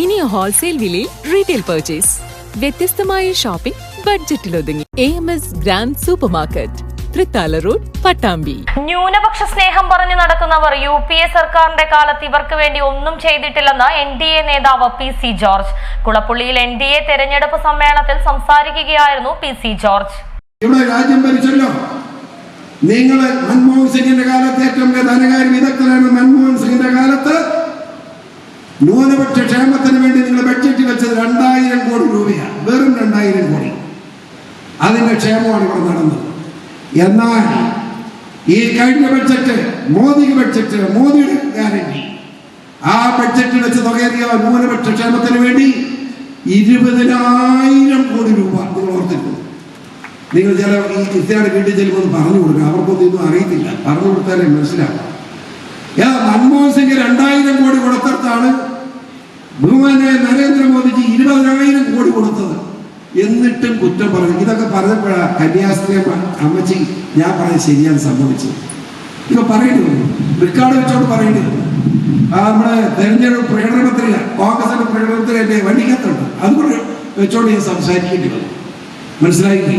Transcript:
ഇനി ഹോൾസെയിൽ വിലയിൽ retail purchase വ്യത്യസ്തമായ ഷോപ്പിംഗ് ബഡ്ജറ്റിൽ ഒതുങ്ങി A M S grand supermarket Thrithala road Pattambi. ന്യൂനപക്ഷ സ്നേഹം പറഞ്ഞു നടക്കുന്നവർ യു പി എ സർക്കാരിന്റെ കാലത്ത് ഇവർക്ക് വേണ്ടി ഒന്നും ചെയ്തിട്ടില്ലെന്ന് എൻ ഡി എ നേതാവ് പി സി ജോർജ്. കുളപ്പുള്ളിയിൽ എൻ ഡി എ തെരഞ്ഞെടുപ്പ് സമ്മേളനത്തിൽ സംസാരിക്കുകയായിരുന്നു പി സി ജോർജ്. ഇവിടെ രാജ്യം ഭരിച്ചല്ലോ. നിങ്ങൾ മൻമോഹൻ സിംഗിന്റെ കാലത്ത് ഏറ്റവും വലിയ ധനകാര്യ വിദഗ്ധനാണ് മൻമോഹൻ സിംഗിന്റെ കാലത്ത് ന്യൂനപക്ഷ ക്ഷേമത്തിന് വേണ്ടി നിങ്ങൾ ബഡ്ജറ്റ് വെച്ചത് രണ്ടായിരം കോടി രൂപയാണ്. വെറും രണ്ടായിരം കോടി. അതിന്റെ ക്ഷേമമാണ് ഇവിടെ നടന്നത്. എന്നാൽ ഈ കഴിഞ്ഞ ബഡ്ജറ്റ് മോദി ബഡ്ജറ്റ് മോദിയുടെ ഗ്യാരണ്ടി ആ ബഡ്ജറ്റ് വെച്ച് തുകയറിയ? ന്യൂനപക്ഷ ക്ഷേമത്തിന് വേണ്ടി ഇരുപതിനായിരം കോടി രൂപ നിങ്ങൾ ഓർത്തിരുന്നു നിങ്ങൾ ചില ഈ ക്രിസ്ത്യാനി വീട്ടിൽ ചെല്ലുമ്പോൾ പറഞ്ഞു കൊടുക്കുക അവർക്കൊന്നും ഇതൊന്നും അറിയത്തില്ല. പറഞ്ഞു കൊടുത്താലേ മനസ്സിലാവും. ഏതാ മൻമോഹൻ സിംഗ് രണ്ടായിരം കോടി നരേന്ദ്രമോദിജി ഇരുപതിനായിരം കോടി കൊടുത്തത്. എന്നിട്ടും കുറ്റം പറഞ്ഞു. ഇതൊക്കെ പറഞ്ഞപ്പോഴാ കന്യാസ്ത്രീ അമ്മച്ചി ഞാൻ പറഞ്ഞ ശരിയാണ് സംഭവിച്ചത് ഇപ്പൊ പറയേണ്ടി വന്നു റിക്കാർഡ് വെച്ചോട് പറയേണ്ടി ആ നമ്മുടെ തെരഞ്ഞെടുപ്പ് പ്രകടനപത്രിക കോൺഗ്രസിന്റെ പ്രകടനത്തിൽ എന്റെ വണ്ടിക്കത്തുണ്ട് അതുകൊണ്ട് വെച്ചോണ്ട് ഞാൻ സംസാരിക്കേണ്ടി വന്നു. മനസ്സിലായില്ലേ?